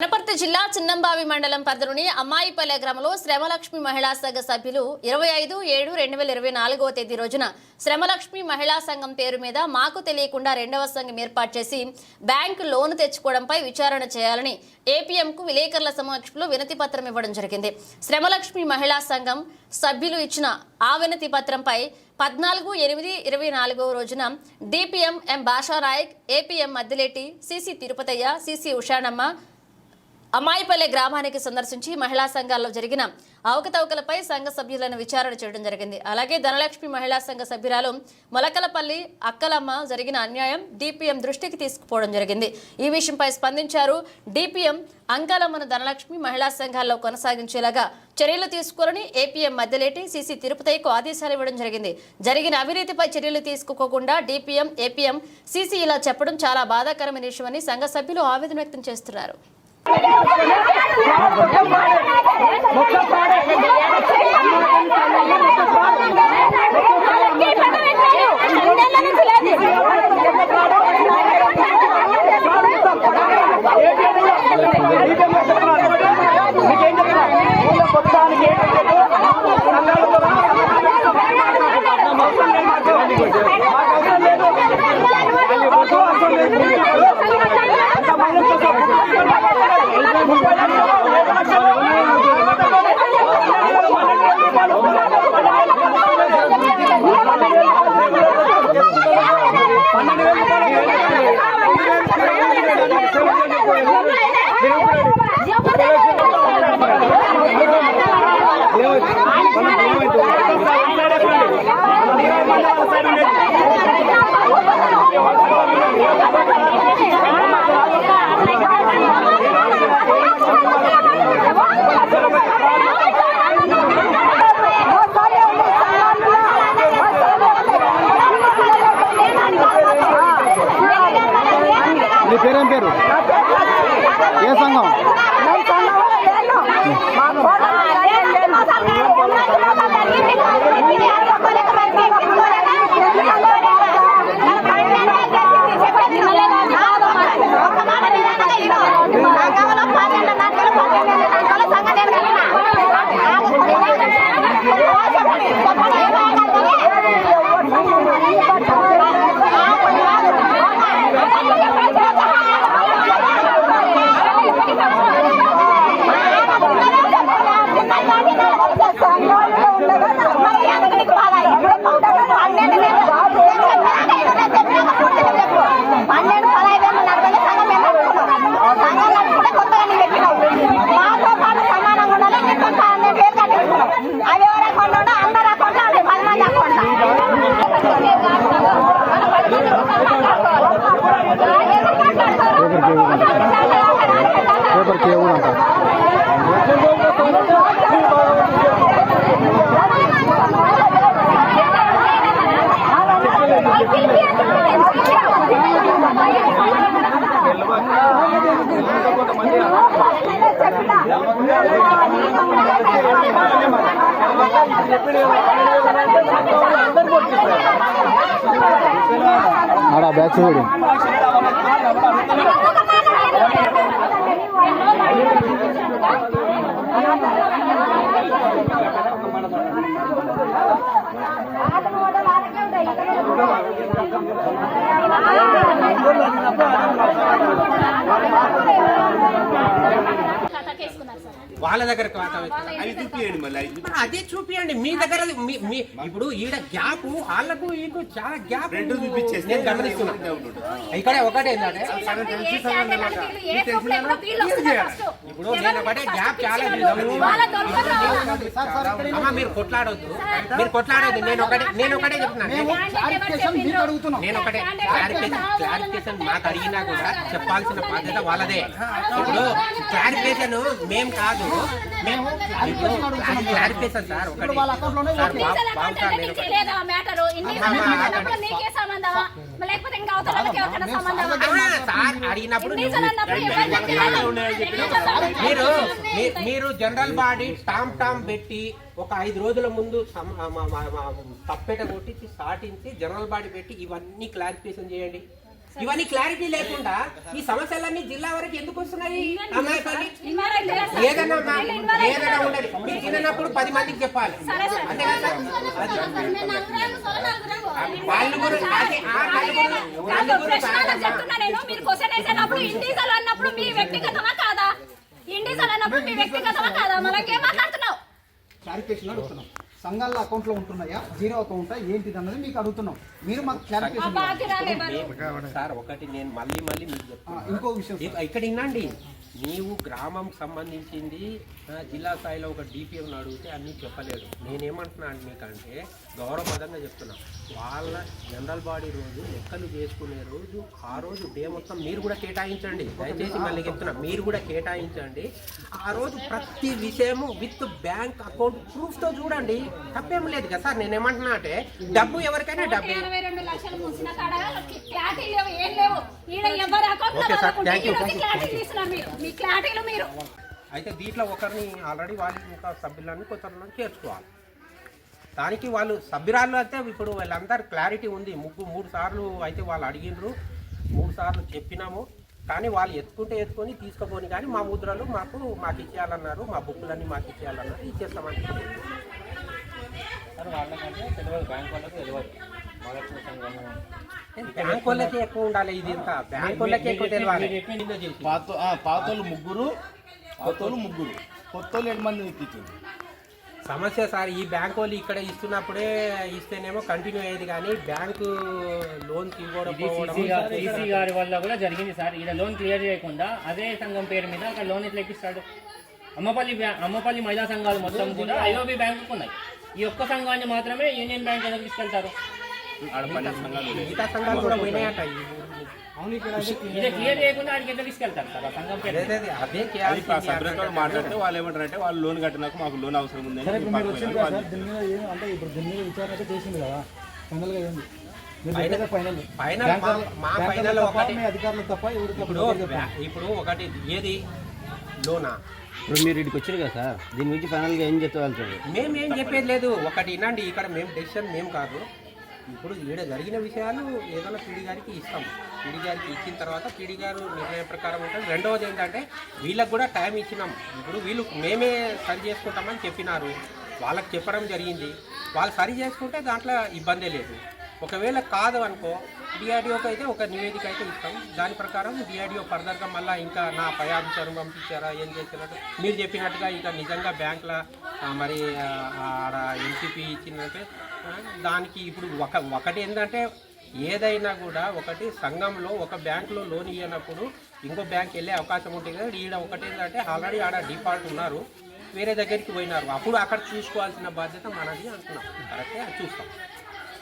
వనపర్తి జిల్లా చిన్నంబావి మండలం పరిధిలోని అమ్మాయిపల్లె గ్రామంలో శ్రమలక్ష్మి మహిళా సంఘ సభ్యులు ఇరవై ఐదు ఏడు రెండు వేల ఇరవై నాలుగవ తేదీ రోజున శ్రమలక్ష్మి మహిళా సంఘం పేరు మీద మాకు తెలియకుండా రెండవ సంఘం ఏర్పాటు చేసి బ్యాంకు లోను తెచ్చుకోవడంపై విచారణ చేయాలని ఏపీఎంకు విలేకరుల సమక్షంలో వినతి పత్రం ఇవ్వడం జరిగింది. శ్రమలక్ష్మి మహిళా సంఘం సభ్యులు ఇచ్చిన ఆ వినతి పత్రంపై పద్నాలుగు ఎనిమిది ఇరవై నాలుగవ రోజున DPM M Bhashanayak APM Madduleti CC Tirupatayya CC Ushanamma Ammayipalle గ్రామానికి సందర్శించి మహిళా సంఘాల్లో జరిగిన అవకతవకలపై సంఘ సభ్యులను విచారణ చేయడం జరిగింది. అలాగే ధనలక్ష్మి మహిళా సంఘ సభ్యురాలు మొలకలపల్లి అక్కలమ్మ జరిగిన అన్యాయం డిపిఎం దృష్టికి తీసుకుపోవడం జరిగింది. ఈ విషయంపై స్పందించారు. డిపిఎం అంకలమ్మను ధనలక్ష్మి మహిళా సంఘాల్లో కొనసాగించేలాగా చర్యలు తీసుకోవాలని ఏపీఎం మధ్యలేటి సీసీ తిరుపతికు ఆదేశాలు ఇవ్వడం జరిగింది. జరిగిన అవినీతిపై చర్యలు తీసుకోకుండా డిపిఎం ఏపీఎం సీసీ ఇలా చెప్పడం చాలా బాధాకరమైన విషయమని సంఘ సభ్యులు ఆవేదన వ్యక్తం చేస్తున్నారు. Thank you. ఆడ బ్యాక్ చూడు వాళ్ళ దగ్గర అదే చూపియండి మీ దగ్గర ఇప్పుడు ఈడ గ్యాప్ వాళ్ళకు ఈకు చాలా గ్యాప్ నేను గమనిస్తున్నా. ఇక్కడ ఒకటే ఏంటంటే ఇప్పుడు నేను ఒకటే గ్యాప్ చాలా. అమ్మ మీరు కొట్లాడొద్దు మీరు కొట్లాడొద్దు నేను ఒకటే నేను ఒకటే చెప్తున్నాను నేను ఒకటే క్లారిఫికేషన్ క్లారిఫికేషన్ మాకు అడిగినా కూడా చెప్పాల్సిన బాధ్యత వాళ్ళదే ఇప్పుడు క్లారిఫికేషన్ మేం కాదు మేము క్లారిఫికేషన్ సార్ ఒకటి సార్ బాబు బాబు సార్ ఒకటి సార్ అడిగినప్పుడు నువ్వు- మీరు మీ- మీరు జనరల్ బాడీ టామ్ టామ్ పెట్టి ఒక ఐదు రోజుల ముందు సమ- మా- మా- మా- తప్పెట కొట్టించి సాటించి జనరల్ బాడీ పెట్టి ఇవన్నీ క్లారిఫికేషన్ చేయండి ఇవన్నీ క్లారిటీ లేకుండా ఈ సమస్యలన్నీ జిల్లా వరకు ఎందుకు వస్తున్నాయి? అమ్మాయిపల్లి ఏదన్నా మా- ఏదైనా ఉండదు. మీరు తిననప్పుడు పది మందికి చెప్పాలి. వాళ్ళు కూడా ఇండిజల్ అన్నప్పుడు మీ వ్యక్తిగతమా కాదా? ఇండిజల్ అన్నప్పుడు మీ వ్యక్తిగతమా కాదా? మనకేం మాట్లాడుతున్నావు? సంఘాల అకౌంట్లో ఉంటున్నాయా? జీరో అకౌంటా? ఏంటిది అన్నది మీకు అడుగుతున్నాం. మీరు మాకు క్లారిఫికేషన్ సార్ ఒకటి నేను మళ్ళీ మళ్ళీ మీకు చెప్తాను ఇంకో విషయం ఇక- ఇక్కడ వినండి. నీవు గ్రామం సంబంధించింది జిల్లా స్థాయిలో ఒక డిపిఎం అడిగితే అన్నీ చెప్పలేడు నేనేమంటున్నా మీకంటే గౌరవపదంగా చెప్తున్నా. వాళ్ళ జనరల్ బాడీ రోజు లెక్కలు చేసుకునే రోజు ఆ రోజు డే మొత్తం మీరు కూడా కేటాయించండి. దయచేసి మళ్ళీ చెప్తున్నా మీరు కూడా కేటాయించండి. ఆ రోజు ప్రతి విషయము విత్ బ్యాంక్ అకౌంట్ ప్రూఫ్తో చూడండి. తప్పేం లేదు కదా సార్ నేనేమంటున్నా అంటే డబ్బు ఎవరికైనా డబ్బే. ఇరవై రెండు లక్షలు మూసిన కాడ క్లారిటీ లేవు ఏం లేవు. ఈడ ఎవరి account Okay, sir. Thank you. Thank you. Clarity తీస్తున్నారు మీరు. మీ క్లారిటీలు మీరు. అయితే దీంట్లో ఒకరిని ఆల్రెడీ వాళ్ళు ఇంకా సభ్యులని కొంతమంది చేర్చుకోవాలి. దానికి వాళ్ళు సభ్యురాళ్ళు అయితే ఇప్పుడు వాళ్ళందరూ క్లారిటీ ఉంది. ముగ్గు మూడు సార్లు అయితే వాళ్ళు అడిగినరు మూడు సార్లు చెప్పినాము. కానీ వాళ్ళు ఎత్తుకుంటే ఎత్తుకొని తీసుకుపోని కానీ మా ముద్రలు మాకు మాకు ఇచ్చేయాలన్నారు. మా బుక్కులన్నీ మాకు ఇచ్చేయాలన్నారు. ఇచ్చేస్తామని బ్యాంక్ వాళ్ళకే ఎక్కువ ఉండాలి ఇది ఇంత బ్యాంక్ వాళ్ళకే ఎక్కువ తెలియాలి. పాత ఆ, పాతోళ్ళు ముగ్గురు కొత్తోళ్ళు ముగ్గురు. కొత్తోళ్ళు ఏడు మంది ఎక్కించింది సమస్య సార్ ఈ బ్యాంక్ వాళ్ళు ఇక్కడ ఇస్తున్నప్పుడే ఇస్తేనేమో కంటిన్యూ అయ్యేది కానీ బ్యాంకు లోన్ తీసుకోవడం గారి వల్ల కూడా జరిగింది సార్. ఇలా లోన్ క్లియర్ చేయకుండా అదే సంఘం పేరు మీద అక్కడ లోన్ ఎట్లా ఎక్కిస్తాడు అమ్మపల్లి అమ్మపల్లి మహిళా సంఘాలు మొత్తం కూడా ఐఓబి బ్యాంకు ఉన్నాయి. ఈ ఒక్క సంఘాన్ని మాత్రమే యూనియన్ బ్యాంక్ ఎందుకు తీసుకెళ్తారు. మిగతా సంఘాలు కూడా పోయినాయట ఈ ఊరు నుంచి. అవును ఇక్కడ ఇదే క్లియర్ చేయకుండా ఆడికి ఎట్లా తీసుకెళ్తారు సార్? ఆ సంఘం పేరు? అదే అదే అదే అది చేయాలి సభ్యులతో మాట్లాడితే వాళ్ళు ఏమంటారంటే వాళ్ళు లోన్ కట్టినాక మాకు లోన్ అవసరం ఉందని సరే ఇప్పుడు మీరు వచ్చింది కదా సార్ దీని మీద ఏం అంటే దీని మీద విచారణ అయితే చేసింది కదా ఫైనల్గా ఏంది? అధికారులు తప్ప ఇప్పుడు ఒకటి ఏది? లోనా? ఇప్పుడు మీరు ఇక్కడికి వచ్చారు కదా సార్ దీని గురించి ఫైనల్గా ఏం చెప్తే మేము ఏం చెప్పేది లేదు. ఒకటి వినండి ఇక్కడ మేము డెసిషన్ మేము కాదు. ఇప్పుడు ఈడ జరిగిన విషయాలు ఏదైనా పీడి గారికి ఇస్తాం. పీడి గారికి ఇచ్చిన తర్వాత పీడి గారు నిర్ణయం ప్రకారం ఉంటుంది. రెండవది ఏంటంటే వీళ్ళకి కూడా టైం ఇచ్చినాం. ఇప్పుడు వీళ్ళు మేమే సరి చేసుకుంటామని చెప్పినారు. వాళ్ళకి చెప్పడం జరిగింది. వాళ్ళు సరి చేసుకుంటే దాంట్లో ఇబ్బందే లేదు. ఒకవేళ కాదు అనుకో డిఆర్డిఓకి అయితే ఒక నివేదిక అయితే ఇస్తాం. దాని ప్రకారం డిఆర్డిఓ ఫర్దర్గా మళ్ళీ ఇంకా నా పై ఆఫీసర్ పంపించారా ఏం చేసినట్టు మీరు చెప్పినట్టుగా ఇంకా నిజంగా బ్యాంకుల మరి ఆడ ఎన్సిపి ఇచ్చినట్టే దానికి ఇప్పుడు ఒక ఒకటి ఏంటంటే ఏదైనా కూడా ఒకటి సంఘంలో ఒక బ్యాంకులో లోన్ ఇవ్వనప్పుడు ఇంకో బ్యాంక్ వెళ్ళే అవకాశం ఉంటుంది కదా. ఈడ ఒకటి ఏంటంటే ఆల్రెడీ ఆడ డిఫాల్ట్ ఉన్నారు. వేరే దగ్గరికి పోయినారు. అప్పుడు అక్కడ చూసుకోవాల్సిన బాధ్యత మనది అంటున్నాం. కరెక్టే? చూస్తాం.